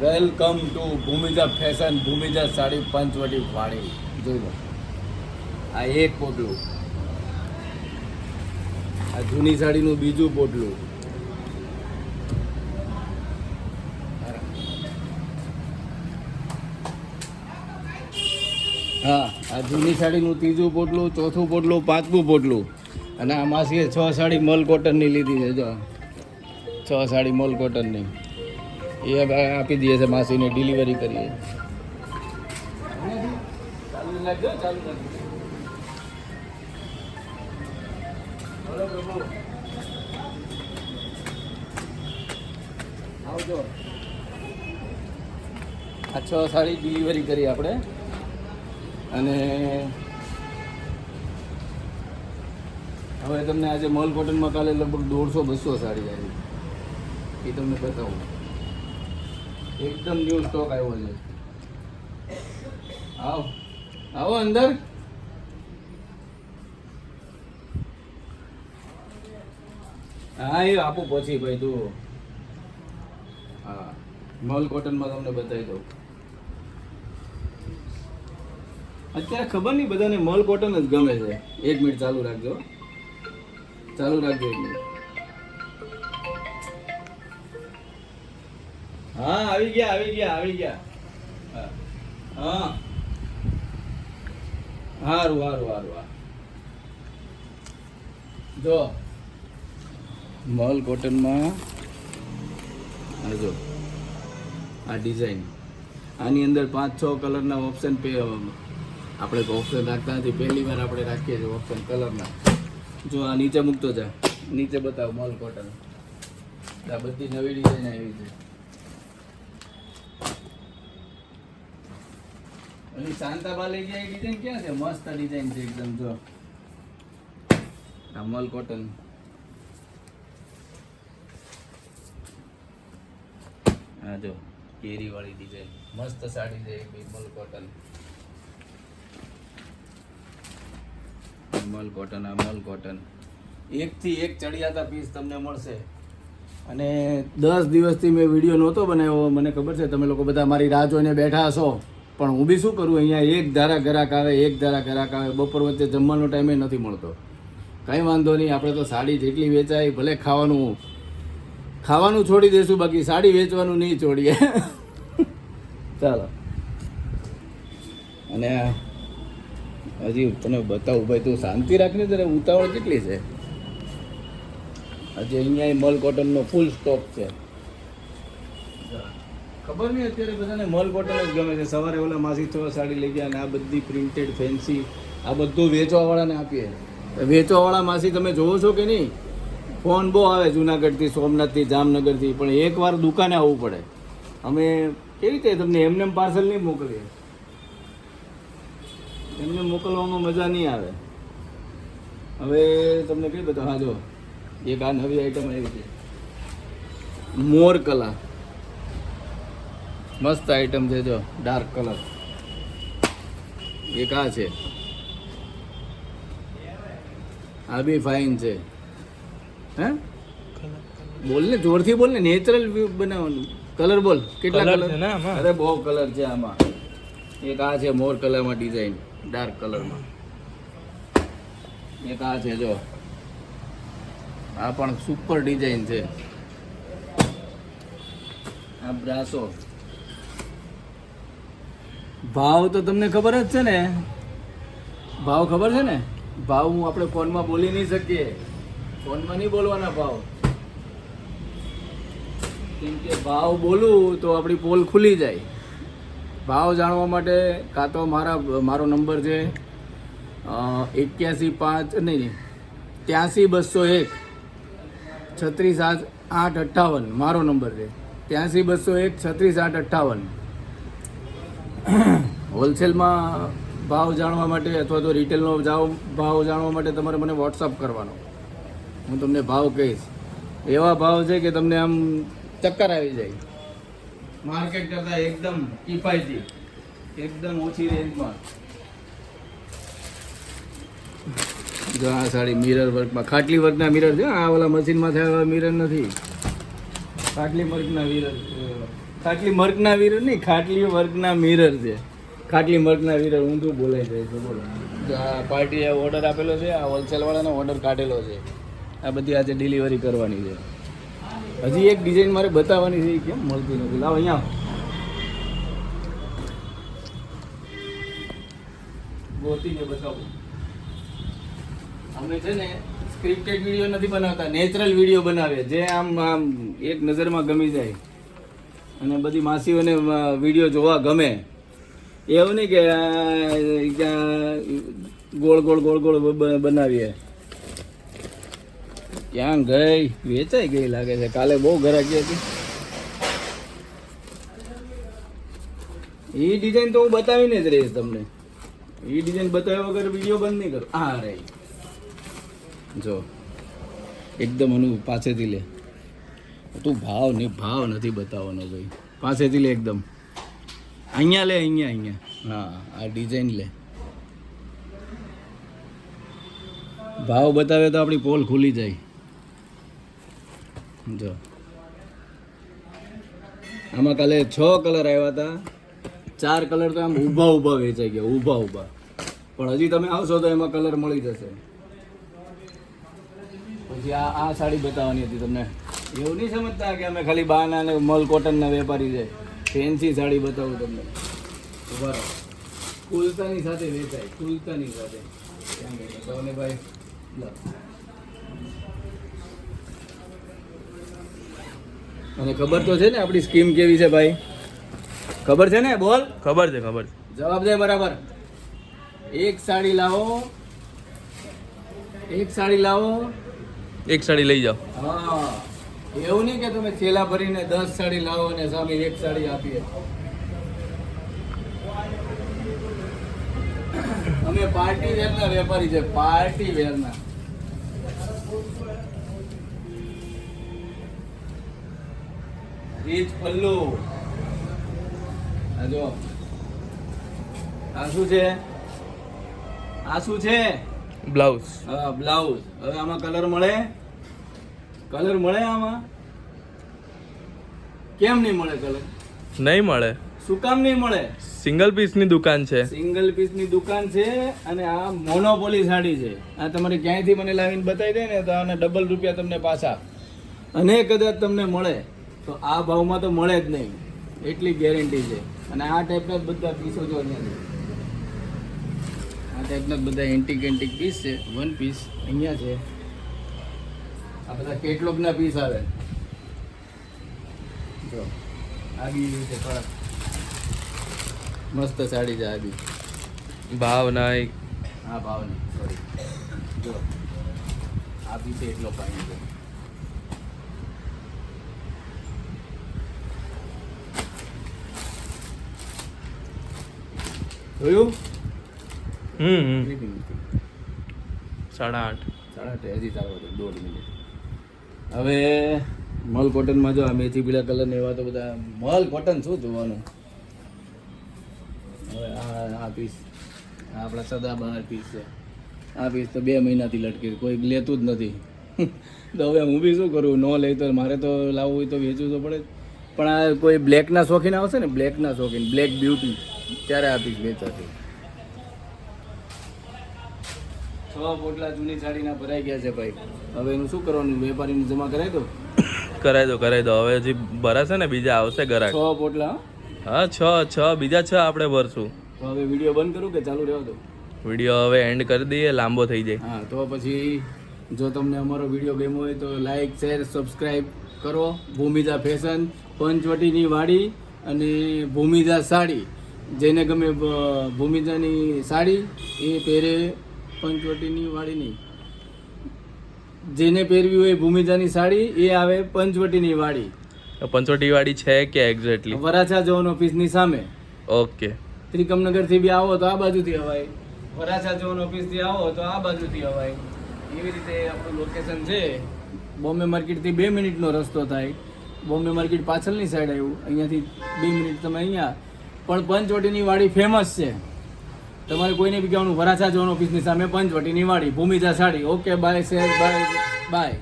Welcome to Bhumija fashion, Bhumija sari Panchavati વાળી જોઈ લો. આ એક પોટલું. આ જૂની સાડીનું બીજું પોટલું. હા, આ જૂની સાડીનું ત્રીજું પોટલું, ચોથું પોટલું, પાંચમું પોટલું. અને આ માસીએ છ સાડી મલ કોટનની લીધી છે, જો. છ સાડી મોલ કોટનની. એ આપી દઈએ છે માસીને ડિલિવરી કરીએ. આ છ સાડી ડિલિવરી કરી આપણે. અને હવે તમને આજે મોલ કોટનમાં કાલે લગભગ દોઢસો બસો સાડી આવી. એ તમને બતાવું. એકદમ ન્યૂ સ્ટોક આવ્યો છે. આવો. આવો અંદર. હા, એ આપો પછી ભાઈ તું હા મોલ કોટનમાં તમને બતાવી દઉં. અત્યારે ખબર નહીં બધાને મલ કોટન જ ગમે છે. એક મિનિટ ચાલુ રાખજો. ચાલુ રાખજો એક મિનિટ હા, આવી ગયા આવી ગયા આવી ગયા. હા. હારું હારું હારું હા જો. મલ કોટનમાં આ જો, આ ડિઝાઇન આની અંદર પાંચ, છ કલરના ઓપ્શન પે આપણે ઓપ્શન રાખતા નથી. પહેલી વાર આપણે રાખીએ છીએ ઓપ્શન કલરના જો આ નીચે મૂકતો જા. નીચે બતાવો મોલ કોટન આ બધી નવી ડિઝાઇન આવી છે. અને શાંતાબા લઈ ગયા ડિઝાઇન ક્યાં છે? મસ્ત ડિઝાઇન છે એકદમ, જો. આ મલ કોટન હા જો કેરી વાળી ડિઝાઇન મસ્ત સાડી છે એક મલ કોટન મલ કોટન આ મલ કોટન એકથી એક ચડિયાતા પીસ તમને મળશે. અને દસ દિવસથી મેં વીડિયો નહોતો બનાવ્યો, મને ખબર છે, તમે લોકો બધા મારી રાહ જોઈને બેઠા હશો. પણ હું બી શું કરું, અહીંયા એક ધારા ગ્રાહક આવે, એક ધારા ગ્રાહક આવે, બપોર વચ્ચે જમવાનો ટાઈમે નથી મળતો. કંઈ વાંધો નહીં, આપણે તો સાડી જેટલી વેચાય, ભલે ખાવાનું ખાવાનું છોડી દઈશું બાકી સાડી વેચવાનું નહીં છોડીએ. ચાલો. અને હજી તને બતાવું, ભાઈ, તું શાંતિ રાખને તારે ઉતાવળ કેટલી છે? હજી અહીંયા મલ કોટનનો ફૂલ સ્ટોક છે. ખબર નહીં અત્યારે બધાને મલ કોટન જ ગમે છે. સવારે ઓલા માસી છ સાડી લઈ ગયા અને આ બધી પ્રિન્ટેડ ફેન્સી આ બધું વેચવાવાળાને આપીએ. વેચવાવાળા માસી તમે જોવો છો કે નહીં? ફોન બહુ આવે જુનાગઢથી, સોમનાથથી, જામનગરથી, પણ એકવાર દુકાને આવવું પડે. અમે કેવી રીતે તમને એમને પાર્સલ નહીં મોકલીએ? એમને મોકલવામાં મજા નહીં આવે. હવે તમને કઈ બધું હા, જો. એક આ નવી આઈટમ આવી છે. મોર કલા. મસ્ત આઈટમ છે જો ડાર્ક કલર એક આ છે. આ બી ફાઇન છે. હે? બોલ ને જોરથી બોલ ને નેચરલ બનાવવાનું. કલર બોલ કેટલા કલર અરે બહુ કલર છે આમાં. એક આ છે મોર કલરમાં ડિઝાઇન ડાર્ક કલરમાં એક આ છે જો. આ પણ સુપર ડિઝાઇન છે. આ બ્રાસો. ભાવ તો તમને ખબર જ છે ને. ભાવ ખબર છે ને? ભાવ હું આપણે ફોનમાં બોલી નહીં શકીએ. ફોનમાં નહીં બોલવાના ભાવ. કેમ કે ભાવ બોલું તો આપણી પોલ ખુલી જાય. ભાવ જાણવા માટે કાં તો મારા, મારો નંબર છે એક્યાસી પાંચ, નહીં નહીં, ત્યાંસી બસો એક, છત્રીસ આઠ આઠ અઠ્ઠાવન, મારો નંબર છે. ત્યાંસી બસો એક, છત્રીસ આઠ અઠ્ઠાવન. હોલસેલમાં ભાવ જાણવા માટે અથવા તો રિટેલનો જાવ ભાવ જાણવા માટે તમારે મને વોટ્સઅપ કરવાનો. હું તમને ભાવ કહીશ. એવા ભાવ છે કે તમને આમ ચક્કર આવી જાય. માર્કેટ કરતાં એકદમ કિફાયતી. એકદમ ઓછી રેન્જમાં. જો આ સાડી મિરર વર્કમાં ખાટલી વર્કના મિરર છે? આ ઓલા મશીનમાં થયા મિરર નથી. ખાટલી વર્કના મિરર ખાટલી મર્ગના મિરર નહીં ખાટલી વર્ગના મિરર છે. ખાટલી મર્ગના મિરર ઊંધું બોલાઈ જાય છે બોલો. આ પાર્ટીએ ઓર્ડર આપેલો છે આ હોલસેલ વાળાનો ઓર્ડર કાઢેલો છે. આ બધી આજે ડિલિવરી કરવાની છે. હજી એક ડિઝાઇન મારે બતાવવાની છે એ કેમ મળતી નથી? લાવ અહીંયા. ગોતીને બતાવું. અમે છે ને સ્ક્રિપ્ટેડ વીડિયો નથી બનાવતા નેચરલ વીડિયો બનાવીએ. જે આમ આમ એક નજરમાં ગમી જાય. અને બધી માસીઓને વીડિયો જોવા ગમે. એવું નહીં કે ગોળ ગોળ ગોળ ગોળ બનાવીએ. ક્યાં ગઈ? વેચાઈ ગઈ લાગે છે. કાલે બહુ ગરાકી હતી. એ ડિઝાઇન તો હું બતાવીને જ રહીશ તમને. એ ડિઝાઇન બતાવ્યા વગર વીડિયો બંધ નહીં કરો. હા રહી. જો. એકદમ અનુ પાસેથી લે. તું ભાવ નહીં ભાવ નથી બતાવવાનો ભાઈ. પાસેથી લે એકદમ. અહીંયા લે, અહીંયા અહીંયા. હા, આ ડિઝાઇન લે. ભાવ બતાવે તો આપણી પોલ ખુલી જાય. જો. આમાં કાલે છ કલર આવ્યા હતા ચાર કલર તો આમ ઊભા ઊભા વેચાઈ ગયા, ઊભા ઊભા. પણ હજી તમે આવશો તો એમાં કલર મળી જશે. પછી આ આ સાડી બતાવવાની હતી તમને. એવું નહીં સમજતા કે અમે ખાલી બાના મોલ મલ કોટનના વેપારી છે. ફેન્સી સાડી બતાવું તમને. ઊભા રહો. કુલતાની સાથે વેચાય કુલતાની સાથે. ગઈ ભાઈ. અને ખબર તો છે ને આપણી સ્કીમ કેવી છે ભાઈ? ખબર છે ને? બોલ. ખબર છે ખબર છે. જવાબ દે બરાબર. એક સાડી લાવો. એક સાડી લાવો. એક સાડી લઈ જાઓ. હા. એવું નહીં કે તમે ચેલા ભરીને દસ સાડી લાવો અને સામે એક સાડી આપીએ. અમે પાર્ટી વેરના વેપારી છે પાર્ટી વેરના. રીચ પલ્લુ. જો. આ શું છે? આ શું છે? બ્લાઉઝ. હા બ્લાઉઝ. હવે આમાં કલર મળે? કલર મળે આમાં? કેમ નહીં મળે કલર? નહીં મળે. શું કામ નહીં મળે? સિંગલ પીસની દુકાન છે. સિંગલ પીસની દુકાન છે અને આ મોનોપોલી સાડી છે. આ તમારે ક્યાંયથી મને લાવીને બતાવી દે ને તો આને ડબલ રૂપિયા તમને પાછા. અને કદાચ તમને મળે. તો આ ભાવમાં તો મળે જ નહીં. એટલી ગેરંટી છે. અને આ ટાઈપના જ બધા પીસો જો અહીંયા આ ટાઈપના જ બધા એન્ટિક એન્ટિક પીસ છે. વન પીસ અહીંયા છે. આ બધા કેટલોગના પીસ આવે? જો આ બી છે કડક. મસ્ત સાડી છે આ બી ભાવ નાય હા ભાવ નહીં સોરી જો આ બી છે એટલો પાણી છે. જોયું? હમ. સાડા આઠ. સાડા આઠ હજી ચાલુ દોઢ મિનિટ હવે મલ કોટનમાં જો આ મેથી પીળા કલરને એવા તો બધા મલ કોટન શું જોવાનું? હવે આ આ પીસ આપણા સદાબહાર પીસ છે. આ પીસ તો બે મહિનાથી લટકે કોઈ લેતું જ નથી. તો હવે હું બી શું કરું? ન લઈ તો મારે તો લાવવું હોય તો વેચવું તો પડે પણ આ કોઈ બ્લેકના શોખીન આવશે ને? બ્લેકના શોખીન બ્લેક બ્યુટી ત્યારે આ પીસ વેચાશે. છ પોટલા જૂની સાડીના ભરાઈ ગયા છે ભાઈ. હવે એનું શું કરવાનું? વેપારીને જમા કરાવી દો? કરાવી દો કરાવી દો. હવે હજી ભરાશે ને બીજા આવશે ગરાક છ પોટલા હા? છ છ બીજા છ આપણે ભરશું. તો હવે વીડિયો બંધ કરું કે ચાલુ રહેવા દો? વીડિયો હવે એન્ડ કરી દઈએ લાંબો થઈ જાય. હા તો પછી જો તમને અમારો વીડિયો ગમ્યો હોય તો લાઈક શેર સબસ્ક્રાઈબ કરો. ભૂમિજા ફેશન પંચવટીની વાડી અને ભૂમિજા સાડી. જેને ગમે ભૂમિજાની સાડી એ પહેરે પંચવટીની વાડીની. જેને પહેરવી હોય ભૂમિજાની સાડી એ આવે પંચવટીની વાડી. પંચવટી વાળી છે કે એક્ઝેક્ટલી વરાછા ઝોન ઓફિસની સામે. ઓકે. ત્રિકમનગરથી બી આવો તો આ બાજુથી અવાય વરાછા ઝોન ઓફિસથી આવો તો આ બાજુથી અવાય એવી રીતે આપણું લોકેશન છે. બોમ્બે માર્કેટથી બે મિનિટનો રસ્તો થાય. બોમ્બે માર્કેટ પાછળની સાઈડ આવ્યું. અહીંયાથી બે મિનિટ તમે અહીંયા. પણ પંચવટીની વાડી ફેમસ છે. તમારે કોઈને બી કહેવાનું, વરાછા ઝોન ઓફિસની સામે પંચવટીની વાડી Bhumija sari. Okay bye share bye bye